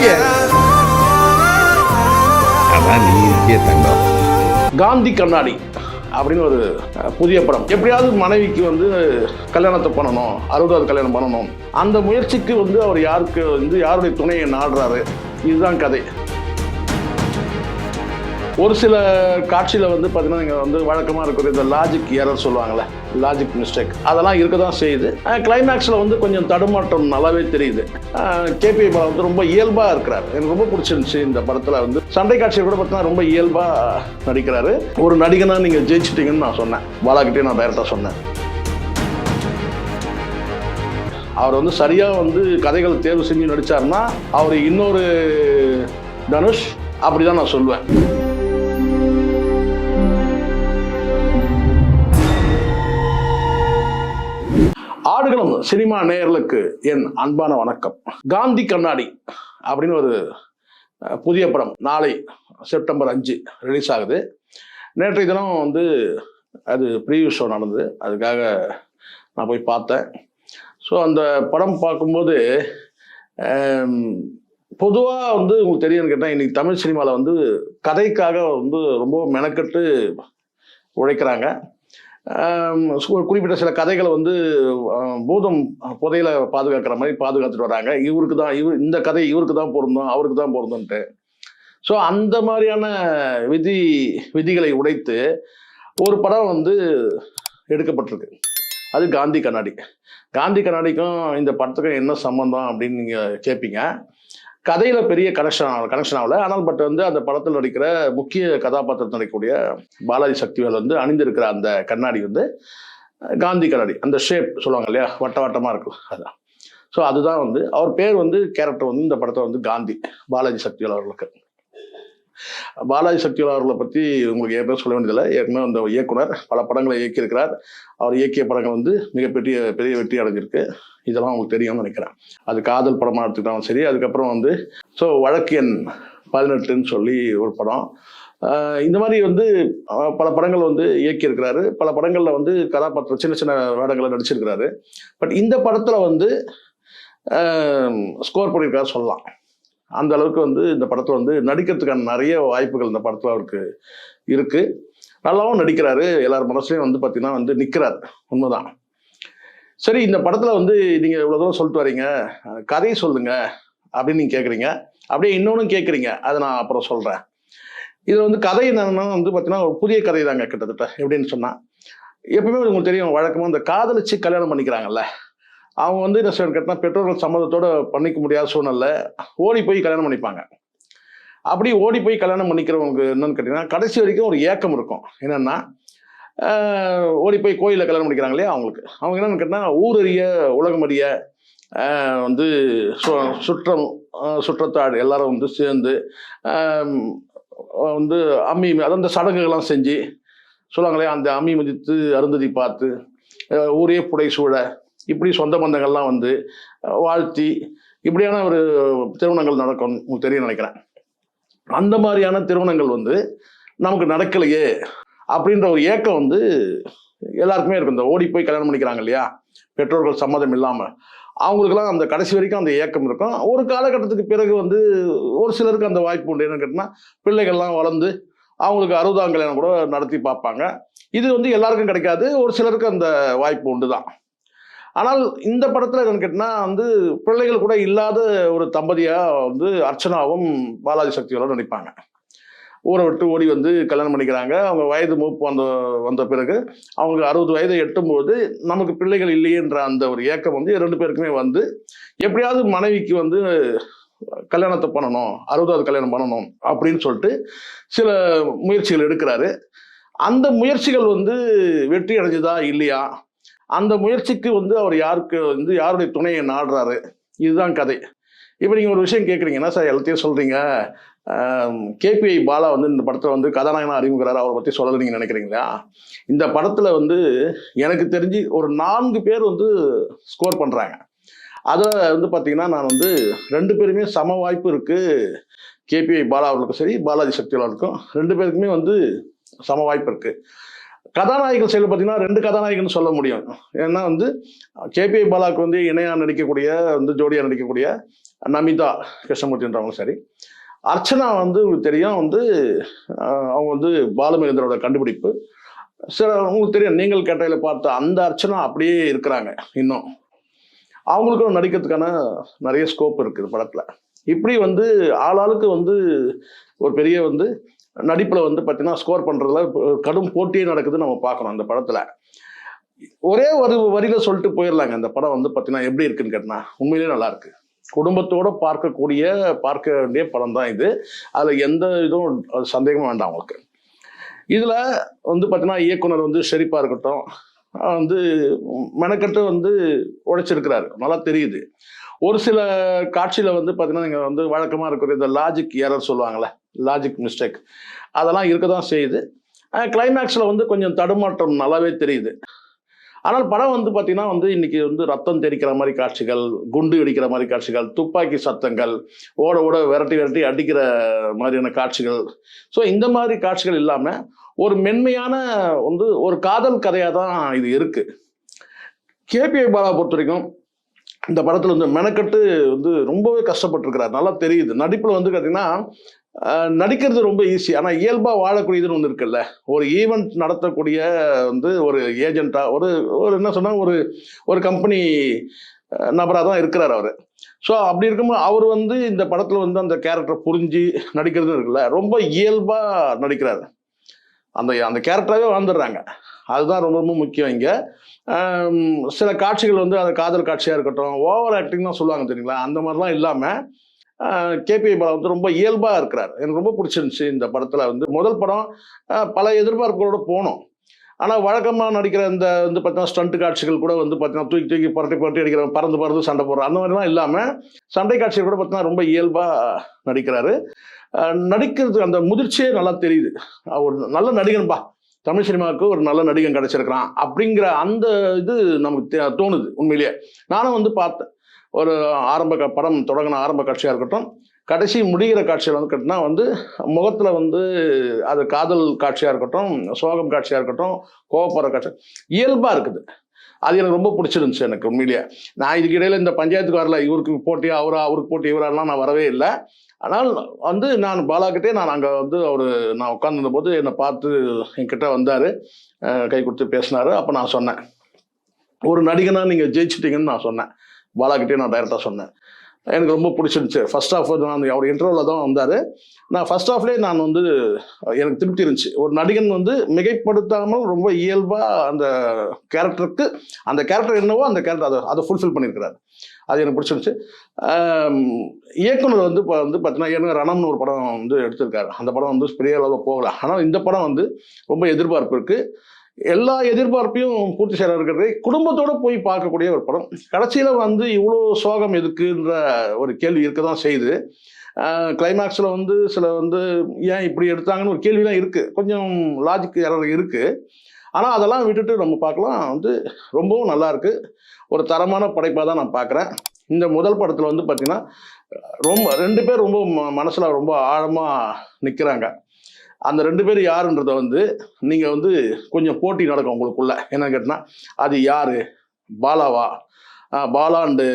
இருக்கிய அதான் நீ இருக்கிய தங்கம். காந்தி கண்ணாடி அப்படின்னு ஒரு புதிய படம். எப்படியாவது மனைவிக்கு வந்து கல்யாணத்தை பண்ணணும் அறுபதாவது கல்யாணம் பண்ணணும். அந்த முயற்சிக்கு வந்து அவர் யாருக்கு வந்து யாருடைய துணையை நாடுறாரு? இதுதான் கதை. ஒரு சில காட்சியில் வந்து பார்த்தீங்கன்னா நீங்கள் வந்து வழக்கமாக இருக்கிற இந்த லாஜிக் எரர் சொல்லுவாங்களே லாஜிக் மிஸ்டேக் அதெல்லாம் இருக்க தான் செய்யுது கிளைமேக்ஸில் வந்து கொஞ்சம் தடுமாற்றம் நல்லாவே தெரியுது. கேபி பாலா வந்து ரொம்ப இயல்பாக இருக்கிறார். எனக்கு ரொம்ப பிடிச்சிருந்துச்சு இந்த படத்தில் வந்து. சண்டை காட்சியை கூட பார்த்தீங்கன்னா ரொம்ப இயல்பாக நடிக்கிறாரு. ஒரு நடிகனாக நீங்கள் ஜெயிச்சிட்டிங்கன்னு நான் சொன்னேன். பாலாக்கிட்டே நான் டைரக்டாக சொன்னேன். அவர் வந்து சரியாக வந்து கதைகள் தேர்வு செஞ்சு நடிச்சாருன்னா அவர் இன்னொரு தனுஷ் அப்படி தான் நான் சொல்லுவேன். சினிமா நேயர்களுக்கு என் அன்பான வணக்கம். காந்தி கண்ணாடி அப்படின்னு ஒரு புதிய படம் நாளை செப்டம்பர் அஞ்சு ரிலீஸ் ஆகுது. நேற்றைய தினம் வந்து அது ப்ரீவியூ ஷோ நடந்தது. அதுக்காக நான் போய் பார்த்தேன். ஸோ அந்த படம் பார்க்கும்போது பொதுவாக வந்து உங்களுக்கு தெரியும்னு கேட்டால் இன்னைக்கு தமிழ் சினிமாவில் வந்து கதைக்காக வந்து ரொம்ப மெனக்கெட்டு உழைக்கிறாங்க. குறிப்பிட்ட சில கதைகளை வந்து பூதம் புதையில பாதுகாக்கிற மாதிரி பாதுகாத்துட்டு வராங்க. இவருக்கு தான் இவர் இந்த கதை இவருக்கு தான் பொருந்தும் அவருக்கு தான் பொருந்தும்ன்ட்டு. ஸோ அந்த மாதிரியான விதி விதிகளை உடைத்து ஒரு படம் வந்து எடுக்கப்பட்டிருக்கு. அது காந்தி கண்ணாடி. காந்தி கண்ணாடிக்கும் இந்த படத்துக்கும் என்ன சம்மந்தம் அப்படின்னு நீங்கள் கேட்பீங்க கதையில் பெரிய கனெக்ஷன் ஆகல கனெக்ஷன் ஆகல. ஆனால் பட் வந்து அந்த படத்தில் நடிக்கிற முக்கிய கதாபாத்திரத்தில் நடிக்கக்கூடிய பாலாஜி சக்திவேல் வந்து அணிந்திருக்கிற அந்த கண்ணாடி வந்து காந்தி கண்ணாடி. அந்த ஷேப் சொல்லுவாங்க இல்லையா? வட்ட வட்டமாக இருக்கும். அதான். ஸோ அதுதான் வந்து அவர் பேர் வந்து கேரக்டர் வந்து இந்த படத்தை வந்து காந்தி பாலாஜி சக்திவேல் அவர்களுக்கு. பாலாஜி சக்திவேல் அவர்களை பற்றி உங்களுக்கு ஏற்கனவே சொல்ல வேண்டியதில்லை. ஏற்கனவே அந்த இயக்குனர் பல படங்களை இயக்கியிருக்கிறார். அவர் இயக்கிய படங்கள் வந்து மிகப்பெரிய பெரிய வெற்றி அடைஞ்சிருக்கு. இதெல்லாம் உங்களுக்கு தெரியும்னு நினைக்கிறேன். அது காதல் படமாக எடுத்துக்கிட்டாலும் சரி அதுக்கப்புறம் வந்து ஸோ வழக்கு எண் பதினெட்டுன்னு சொல்லி ஒரு படம். இந்த மாதிரி வந்து பல படங்கள் வந்து இயக்கியிருக்கிறாரு. பல படங்களில் வந்து கதாபாத்திரம் சின்ன சின்ன வேடங்களை நடிச்சிருக்கிறாரு. பட் இந்த படத்தில் வந்து ஸ்கோர் பண்ணியிருக்காரு சொல்லலாம். அந்த அளவுக்கு வந்து இந்த படத்தில் வந்து நடிக்கிறதுக்கான நிறைய வாய்ப்புகள் இந்த படத்தில் அவருக்கு இருக்கு. நல்லாவும் நடிக்கிறாரு. எல்லார் மனசுலையும் வந்து பார்த்தீங்கன்னா வந்து நிற்கிறார் உண்மைதான். சரி இந்த படத்தில் வந்து நீங்கள் இவ்வளோ தூரம் சொல்லிட்டு வரீங்க. கதையை சொல்லுங்கள் சொல்லுங்க அப்படின்னு நீங்கள் கேட்குறீங்க அப்படியே இன்னொன்று கேட்குறீங்க அதை நான் அப்புறம் சொல்கிறேன் இது வந்து கதை என்னன்னா வந்து பார்த்தீங்கன்னா ஒரு புதிய கதை தாங்க கிட்டத்தட்ட எப்படின்னு சொன்னால் எப்பவுமே உங்களுக்கு தெரியும் வழக்கமாக இந்த காதலிச்சு கல்யாணம் பண்ணிக்கிறாங்கல்ல. அவங்க வந்து என்ன செய்யணும் கேட்டால் பெற்றோர்கள் சம்மதத்தோட பண்ணிக்க முடியாத சூழ்நிலை ஓடி போய் கல்யாணம் பண்ணிப்பாங்க. அப்படி ஓடி போய் கல்யாணம் பண்ணிக்கிறவங்களுக்கு என்னன்னு கேட்டிங்கன்னா கடைசி வரைக்கும் ஒரு ஏக்கம் இருக்கும். என்னென்னா ஓடி போய் கோயிலில் கல்யாணம் பண்ணிக்கிறாங்களே அவங்களுக்கு. அவங்க என்னென்னு கேட்டால் ஊரறிய உலகம் அறிய வந்து சு- சுற்றம் சுற்றத்தாடு எல்லாரும் வந்து சேர்ந்து வந்து அம்மி அதாவது அந்த சடங்குகள்லாம் செஞ்சு சொல்லுவாங்களே அந்த அம்மி மதித்து அருந்ததி பார்த்து ஊரே புடை சூழ இப்படி சொந்த பந்தங்கள்லாம் வந்து வாழ்த்தி இப்படியான ஒரு திருமணங்கள் நடக்கும் உங்களுக்கு தெரியும் நினைக்கிறேன். அந்த மாதிரியான திருமணங்கள் வந்து நமக்கு நடக்கலையே அப்படின்ற ஒரு ஏக்கம் வந்து எல்லாருக்குமே இருக்கும். இந்த ஓடி போய் கல்யாணம் பண்ணிக்கிறாங்க இல்லையா? பெற்றோர்கள் சம்மதம் இல்லாமல் அவங்களுக்கெல்லாம் அந்த கடைசி வரைக்கும் அந்த ஏக்கம் இருக்கும். ஒரு காலகட்டத்துக்கு பிறகு வந்து ஒரு சிலருக்கு அந்த வாய்ப்பு உண்டு. என்னன்னு கேட்டால் பிள்ளைகள்லாம் வளர்ந்து அவங்களுக்கு அறுபதாம் கல்யாணம் கூட நடத்தி பார்ப்பாங்க. இது வந்து எல்லாருக்கும் கிடைக்காது. ஒரு சிலருக்கு அந்த வாய்ப்பு உண்டு தான் ஆனால் இந்த படத்தில் என்னன்னு கேட்டினா வந்து பிள்ளைகள் கூட இல்லாத ஒரு தம்பதியாக வந்து அர்ச்சனாவும் பாலாஜி சக்தியோட நடிப்பாங்க. ஊரை விட்டு ஓடி வந்து கல்யாணம் பண்ணிக்கிறாங்க. அவங்க வயது மூப்பு வந்த வந்த பிறகு அவங்க அறுபது வயதை எட்டும்போது நமக்கு பிள்ளைகள் இல்லையேன்ற அந்த ஒரு ஏக்கம் வந்து ரெண்டு பேருக்குமே வந்து எப்படியாவது மனைவிக்கு வந்து கல்யாணத்தை பண்ணணும் அறுபதாவது கல்யாணம் பண்ணணும் அப்படின்னு சொல்லிட்டு சில முயற்சிகள் எடுக்கிறாரு. அந்த முயற்சிகள் வந்து வெற்றி அடைஞ்சதா இல்லையா? அந்த முயற்சிக்கு வந்து அவர் யாருக்கு வந்து யாருடைய துணையை நாடுறாரு? இதுதான் கதை. இப்போ நீங்கள் ஒரு விஷயம் கேட்குறீங்கன்னா சார் எல்லாத்தையும் சொல்கிறீங்க கேபிஐ பாலா வந்து இந்த படத்தில் வந்து கதாநாயகனாக அறிமுகிறார் அவரை பற்றி சொல்லலை நீங்கள் நினைக்கிறீங்களா? இந்த படத்தில் வந்து எனக்கு தெரிஞ்சு ஒரு நான்கு பேர் வந்து ஸ்கோர் பண்ணுறாங்க அதில் வந்து பார்த்தீங்கன்னா நான் வந்து ரெண்டு பேருமே சம வாய்ப்பு இருக்குது கேபிஐ பாலா அவர்களுக்கும் சரி பாலாஜி சக்தி அவர்களுக்கும் ரெண்டு பேருக்குமே வந்து சம வாய்ப்பு இருக்குது கதாநாயகன் சைடில் பார்த்தீங்கன்னா ரெண்டு கதாநாயகன் சொல்ல முடியும். ஏன்னா வந்து கேபிஐ பாலாவுக்கு வந்து இணையாக நடிக்கக்கூடிய வந்து ஜோடியாக நடிக்கக்கூடிய நமிதா கிருஷ்ணமூர்த்தின்றவங்க சரி அர்ச்சனா வந்து உங்களுக்கு தெரியும் வந்து அவங்க வந்து பாலுமகேந்திரோட கண்டுபிடிப்பு. சில உங்களுக்கு தெரியும் நீங்கள் கட்டையில் பார்த்த அந்த அர்ச்சனா அப்படியே இருக்கிறாங்க இன்னும். அவங்களுக்கும் நடிக்கிறதுக்கான நிறைய ஸ்கோப் இருக்குது படத்தில். இப்படி வந்து ஆளாளுக்கு வந்து ஒரு பெரிய வந்து நடிப்பில் வந்து பார்த்தீங்கன்னா ஸ்கோர் பண்ணுறதுல கடும் போட்டியே நடக்குது நம்ம பார்க்கணும் அந்த படத்தில். ஒரே ஒரு வரியில் சொல்லிட்டு போயிடலாங்க. அந்த படம் வந்து பார்த்தீங்கன்னா எப்படி இருக்குன்னு கேட்டினா உண்மையிலேயே நல்லா இருக்கு. குடும்பத்தோட பார்க்கக்கூடிய பார்க்க வேண்டிய படம் தான் இது. அதில் எந்த இதுவும் சந்தேகமும் வேண்டாம் அவங்களுக்கு இதில் வந்து பார்த்தீங்கன்னா இயக்குனர் வந்து செரிப்பாக இருக்கட்டும் வந்து மெனக்கட்டு வந்து உழைச்சிருக்கிறாரு. நல்லா தெரியுது. ஒரு சில காட்சியில் வந்து பார்த்தீங்கன்னா நீங்கள் வந்து வழக்கமாக இருக்கிற இந்த லாஜிக் ஏரர் சொல்லுவாங்களே லாஜிக் மிஸ்டேக் அதெல்லாம் இருக்க தான் செய்யுது கிளைமேக்ஸில் வந்து கொஞ்சம் தடுமாற்றம் நல்லாவே தெரியுது. ஆனால் படம் வந்து பார்த்தீங்கன்னா வந்து இன்னைக்கு வந்து ரத்தம் தெரிக்கிற மாதிரி காட்சிகள் குண்டு வெடிக்கிற மாதிரி காட்சிகள் துப்பாக்கி சத்தங்கள் ஓட ஓட விரட்டி விரட்டி அடிக்கிற மாதிரியான காட்சிகள். ஸோ இந்த மாதிரி காட்சிகள் இல்லாமல் ஒரு மென்மையான வந்து ஒரு காதல் கதையாக தான் இது இருக்குது கேபிஐ பாலா பொறுத்த வரைக்கும் இந்த படத்தில் வந்து மெனக்கட்டு வந்து ரொம்பவே கஷ்டப்பட்டுருக்கிறார். நல்லா தெரியுது. நடிப்பில் வந்து பார்த்தீங்கன்னா நடிக்கிறது ரொம்ப ஈஸி ஆனால் இயல்பாக வாழக்கூடியதுன்னு ஒன்று இருக்குல்ல. ஒரு ஈவெண்ட் நடத்தக்கூடிய வந்து ஒரு ஏஜென்ட்டாக ஒரு ஒரு என்ன சொன்னால் ஒரு ஒரு கம்பெனி நபராக தான் இருக்கிறார் அவர். ஸோ அப்படி இருக்கும்போது அவர் வந்து இந்த படத்தில் வந்து அந்த கேரக்டரை புரிஞ்சு நடிக்கிறது இருக்குல்ல ரொம்ப இயல்பாக நடிக்கிறாரு. அந்த அந்த கேரக்டராகவே வாழ்ந்துடுறாங்க. அதுதான் ரொம்ப ரொம்ப முக்கியம் இங்கே. சில காட்சிகள் வந்து அது காதல் காட்சியாக இருக்கட்டும் ஓவர் ஆக்டிங் தான் சொல்லுவாங்க தெரியுங்களா? அந்த மாதிரிலாம் இல்லாமல் கேபி பாலா வந்து ரொம்ப இயல்பாக இருக்கிறார். எனக்கு ரொம்ப பிடிச்சிருந்துச்சு இந்த படத்தில் வந்து. முதல் படம் பல எதிர்பார்ப்புகளோட போனோம். ஆனால் வழக்கமாக நடிக்கிற இந்த வந்து பார்த்தீங்கன்னா ஸ்டண்ட் காட்சிகள் கூட வந்து பார்த்தீங்கன்னா தூக்கி தூக்கி புரட்டி புரட்டி அடிக்கிற பறந்து பறந்து சண்டை போடுற அந்த மாதிரிலாம் இல்லாமல் சண்டை காட்சிகள் கூட பார்த்தீங்கன்னா ரொம்ப இயல்பாக நடிக்கிறாரு. நடிக்கிறதுக்கு அந்த முதிர்ச்சியே நல்லா தெரியுது. அவர் நல்ல நடிகன்பா தமிழ் சினிமாவுக்கு ஒரு நல்ல நடிகன் கிடைச்சிருக்கிறான் அப்படிங்கிற அந்த இது நமக்கு தோணுது உண்மையிலேயே. நானும் வந்து பார்த்தேன். ஒரு ஆரம்ப க- படம் தொடங்கின ஆரம்ப காட்சியாக இருக்கட்டும் கடைசி முடிகிற காட்சியில் வந்து கட்டினா வந்து முகத்தில் வந்து அது காதல் காட்சியாக இருக்கட்டும் சோகம் காட்சியாக இருக்கட்டும் கோவப்படுற காட்சி இயல்பாக இருக்குது. அது எனக்கு ரொம்ப பிடிச்சிருந்துச்சு எனக்கு உண்மையிலேயே. நான் இதுக்கு இடையில இந்த பஞ்சாயத்துக்கு வரல இவருக்கு போட்டி அவரா அவருக்கு போட்டி இவரெல்லாம் நான் வரவே இல்லை. ஆனால் வந்து நான் பாலாக்கிட்டே நான் அங்கே வந்து அவர் நான் உட்காந்துருந்த போது என்னை பார்த்து என்கிட்ட வந்தார். கை கொடுத்து பேசினார். அப்போ நான் சொன்னேன். ஒரு நடிகனாக நீங்கள் ஜெயிச்சிட்டிங்கன்னு நான் சொன்னேன். பாலாக்கிட்டே நான் டைரெக்டாக சொன்னேன். எனக்கு ரொம்ப பிடிச்சிருந்துச்சு. ஃபர்ஸ்ட் ஆஃப் நான் அவர் இன்டர்வியூவில் தான் வந்தார். நான் ஃபர்ஸ்ட் ஆஃப்லேயே நான் வந்து எனக்கு திருப்தி இருந்துச்சு. ஒரு நடிகன் வந்து மிகைப்படுத்தாமல் ரொம்ப இயல்பாக அந்த கேரக்டருக்கு அந்த கேரக்டர் என்னவோ அந்த கேரக்டர் அதை அதை ஃபுல்ஃபில் பண்ணியிருக்கிறார். அது எனக்கு பிடிச்சிருந்துச்சு. இயக்குனர் வந்து இப்போ வந்து பார்த்தீங்கன்னா ஏற்கனவே ரணம்னு ஒரு படம் வந்து எடுத்திருக்காரு. அந்த படம் வந்து பெரிய அளவில் போகல. ஆனால் இந்த படம் வந்து ரொம்ப எதிர்பார்ப்பு இருக்குது எல்லா எதிர்பார்ப்பையும் பூர்த்தி செய்ய இருக்கிறது. குடும்பத்தோடு போய் பார்க்கக்கூடிய ஒரு படம். கடைசியில் வந்து இவ்வளோ சோகம் எதுக்குன்ற ஒரு கேள்வி இருக்க தான் செய்யுது. கிளைமேக்ஸில் வந்து சில வந்து ஏன் இப்படி எடுத்தாங்கன்னு ஒரு கேள்விலாம் இருக்குது கொஞ்சம் லாஜிக் எரர் இருக்குது ஆனால் அதெல்லாம் விட்டுட்டு நம்ம பார்க்கலாம். வந்து ரொம்பவும் நல்லாயிருக்கு ஒரு தரமான படைப்பாக தான் நான் பார்க்குறேன். இந்த முதல் படத்தில் வந்து பார்த்திங்கன்னா ரொம்ப ரெண்டு பேர் ரொம்ப ம- ரொம்ப ஆழமாக நிற்கிறாங்க அந்த ரெண்டு பேர் யாருன்றதை வந்து நீங்கள் வந்து கொஞ்சம் போட்டி நடக்கும் உங்களுக்குள்ள. என்ன கேட்டால் அது யாரு? பாலாவா? பாலா அண்டு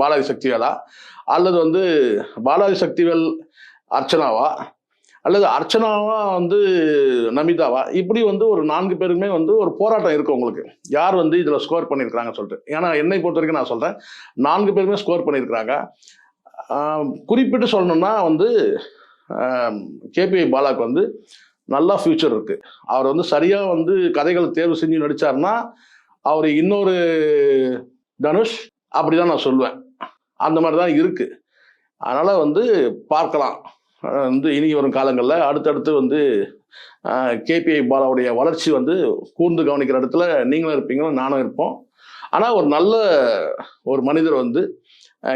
பாலாஜி சக்திவேலா? அல்லது வந்து பாலாஜி சக்திவேல் அர்ச்சனாவா? அல்லது அர்ச்சனாவா வந்து நமிதாவா? இப்படி வந்து ஒரு நான்கு பேருமே வந்து ஒரு போராட்டம் இருக்கும் உங்களுக்கு. யார் வந்து இதில் ஸ்கோர் பண்ணியிருக்கிறாங்க சொல்லிட்டு. ஏன்னா என்னை பொறுத்த வரைக்கும் நான் சொல்கிறேன் நான்கு பேருமே ஸ்கோர் பண்ணியிருக்கிறாங்க குறிப்பிட்டு சொல்லணும்னா வந்து கேபிஐ பாலாக்கு வந்து நல்லா ஃபியூச்சர் இருக்கு. அவர் வந்து சரியாக வந்து கதைகளை தேர்வு செஞ்சு நடிச்சாருன்னா அவர் இன்னொரு தனுஷ் அப்படிதான் நான் சொல்லுவேன். அந்த மாதிரி தான் இருக்கு. அதனால வந்து பார்க்கலாம். வந்து இனி வரும் காலங்களில் அடுத்தடுத்து வந்து கேபிஐ பாலாவுடைய வளர்ச்சி வந்து கூர்ந்து கவனிக்கிற இடத்துல நீங்களும் இருப்பீங்களும் நானும் இருப்போம். ஆனால் ஒரு நல்ல ஒரு மனிதர் வந்து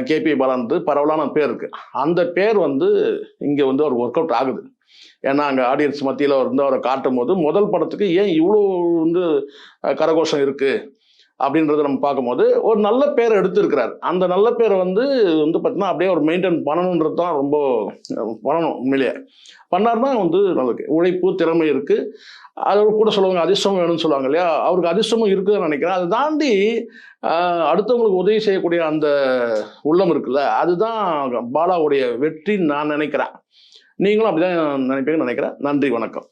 கேபி பாலான்றது பரவலான பேர் இருக்கு. அந்த பேர் வந்து இங்கே வந்து அவர் ஒர்க் அவுட் ஆகுது. ஏன்னா அங்கே ஆடியன்ஸ் மத்தியில் வந்து அவரை காட்டும் போது முதல் படத்துக்கு ஏன் இவ்வளோ வந்து கரகோஷம் இருக்குது அப்படின்றத நம்ம பார்க்கும்போது ஒரு நல்ல பேரை எடுத்திருக்கிறார். அந்த நல்ல பேரை வந்து வந்து பார்த்தீங்கன்னா அப்படியே ஒரு மெயின்டைன் பண்ணணுன்றது தான் ரொம்ப பண்ணணும் உண்மையிலேயே. பண்ணார்னா வந்து நல்லது. உழைப்பு திறமை இருக்குது அது கூட சொல்லுவாங்க அதிர்ஷ்டம் வேணும்னு சொல்லுவாங்க இல்லையா? அவருக்கு அதிர்ஷ்டமும் இருக்குதுன்னு நினைக்கிறேன். அதை தாண்டி அடுத்தவங்களுக்கு உதவி செய்யக்கூடிய அந்த உள்ளம் இருக்குல்ல அதுதான் பாலாவுடைய வெற்றின்னு நான் நினைக்கிறேன். நீங்களும் அப்படிதான் நினைப்பீங்கன்னு நினைக்கிறேன். நன்றி வணக்கம்.